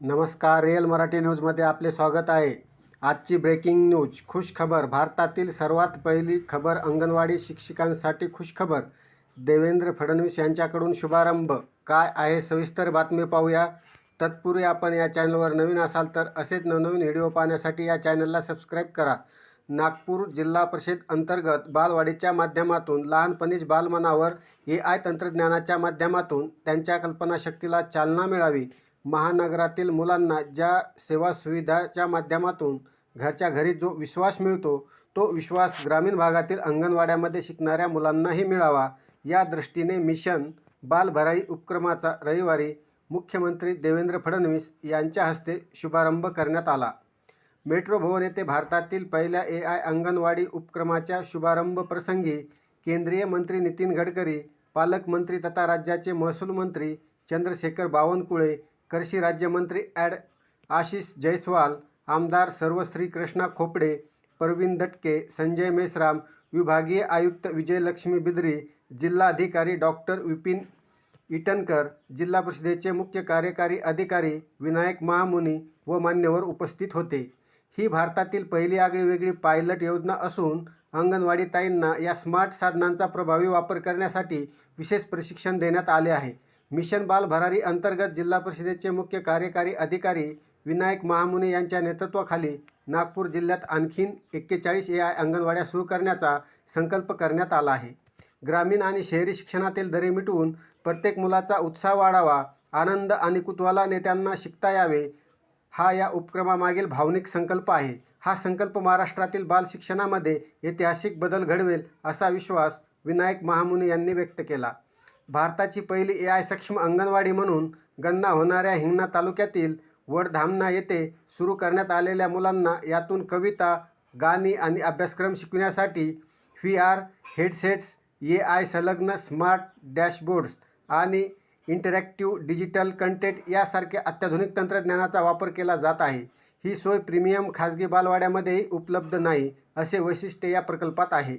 नमस्कार रिअल मराठी न्यूजमध्ये आपले स्वागत आहे. आजची ब्रेकिंग न्यूज खुश खबर भारतातील सर्वात पहिली खबर अंगणवाडी शिक्षिकांसाठी खुश खबर देवेंद्र फडणवीस यांच्याकडून शुभारंभ. काय आहे सविस्तर बातमी पाहूया. तत्पूर्वी आपण या चॅनलवर नवीन असाल तर असेच नवनवीन व्हिडिओ पाहण्यासाठी या चॅनलला सबस्क्राईब करा. नागपूर जिल्हा परिषद अंतर्गत बालवाडीच्या माध्यमातून लहानपणीच बालमनावर ए आय तंत्रज्ञानाच्या माध्यमातून त्यांच्या कल्पनाशक्तीला चालना मिळावी. महानगरातील मुलांना ज्या सेवा सुविधाच्या माध्यमातून घरच्या घरी जो विश्वास मिळतो तो विश्वास ग्रामीण भागातील अंगणवाड्यामध्ये शिकणाऱ्या मुलांनाही मिळावा. या दृष्टीने मिशन बालभराई उपक्रमाचा रविवारी मुख्यमंत्री देवेंद्र फडणवीस यांच्या हस्ते शुभारंभ करण्यात आला. मेट्रो भवन येथे भारतातील पहिल्या ए आय अंगणवाडी उपक्रमाच्या शुभारंभ प्रसंगी केंद्रीय मंत्री नितीन गडकरी पालकमंत्री तथा राज्याचे महसूल मंत्री चंद्रशेखर बावनकुळे कृषी राज्यमंत्री ॲड आशिष जयस्वाल आमदार सर्वश्री कृष्णा खोपडे परवीन दटके संजय मेश्राम विभागीय आयुक्त विजयलक्ष्मी बिद्री जिल्हाधिकारी डॉक्टर विपिन इटनकर जिल्हा परिषदेचे मुख्य कार्यकारी अधिकारी विनायक महामुनी व मान्यवर उपस्थित होते. ही भारतातील पहिली आगळीवेगळी पायलट योजना असून अंगणवाडी ताईंना या स्मार्ट साधनांचा प्रभावी वापर करण्यासाठी विशेष प्रशिक्षण देण्यात आले आहे. मिशन बाल भरारी अंतर्गत जिल्हा परिषदेचे मुख्य कार्यकारी अधिकारी विनायक महामुने यांच्या नेतृत्वाखाली नागपूर जिल्ह्यात आणखीन एक्केचाळीस ए आय अंगणवाड्या सुरू करण्याचा संकल्प करण्यात आला आहे. ग्रामीण आणि शहरी शिक्षणातील दरे मिटवून प्रत्येक मुलाचा उत्साह वाढावा आनंद आणि कुतूहलाने नेत्यांना शिकता यावे हा या उपक्रमामागील भावनिक संकल्प आहे. हा संकल्प महाराष्ट्रातील बाल शिक्षणामध्ये ऐतिहासिक बदल घडवेल असा विश्वास विनायक महामुनी यांनी व्यक्त केला. भारताची पहिली ए आय सक्षम अंगणवाडी म्हणून गणना होणाऱ्या हिंगणा तालुक्यातील वडधामणा येथे सुरू करण्यात आलेल्या मुलांना यातून कविता गाणी आणि अभ्यासक्रम शिकविण्यासाठी V R headsets A I संलग्न स्मार्ट डॅशबोर्ड्स आणि इंटरॅक्टिव्ह डिजिटल कंटेंट यासारख्या अत्याधुनिक तंत्रज्ञानाचा वापर केला जात आहे. ही सोय प्रीमियम खाजगी बालवाड्यामध्येही उपलब्ध नाही असे वैशिष्ट्य या प्रकल्पात आहे.